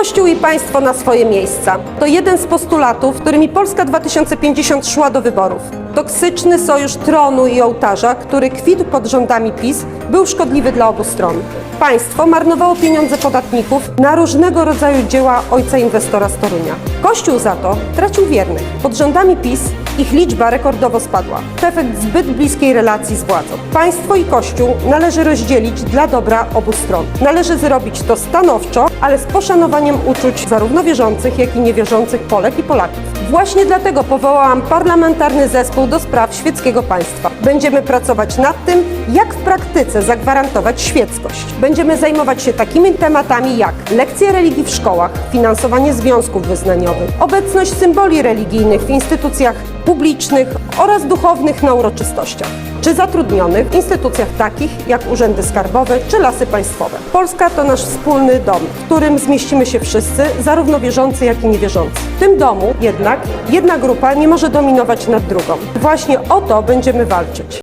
Kościół i państwo na swoje miejsca. To jeden z postulatów, którymi Polska 2050 szła do wyborów. Toksyczny sojusz tronu i ołtarza, który kwitł pod rządami PiS, był szkodliwy dla obu stron. Państwo marnowało pieniądze podatników na różnego rodzaju dzieła ojca inwestora z Torunia. Kościół za to tracił wiernych. Pod rządami PiS ich liczba rekordowo spadła. Efekt zbyt bliskiej relacji z władzą. Państwo i Kościół należy rozdzielić dla dobra obu stron. Należy zrobić to stanowczo, ale z poszanowaniem uczuć zarówno wierzących, jak i niewierzących Polek i Polaków. Właśnie dlatego powołałam parlamentarny zespół do spraw świeckiego państwa. Będziemy pracować nad tym, jak w praktyce zagwarantować świeckość. Będziemy zajmować się takimi tematami jak lekcje religii w szkołach, finansowanie związków wyznaniowych, obecność symboli religijnych w instytucjach publicznych oraz duchownych na uroczystościach, czy zatrudnionych w instytucjach takich jak urzędy skarbowe czy lasy państwowe. Polska to nasz wspólny dom, w którym zmieścimy się wszyscy, zarówno wierzący, jak i niewierzący. W tym domu jednak jedna grupa nie może dominować nad drugą. Właśnie o to będziemy walczyć.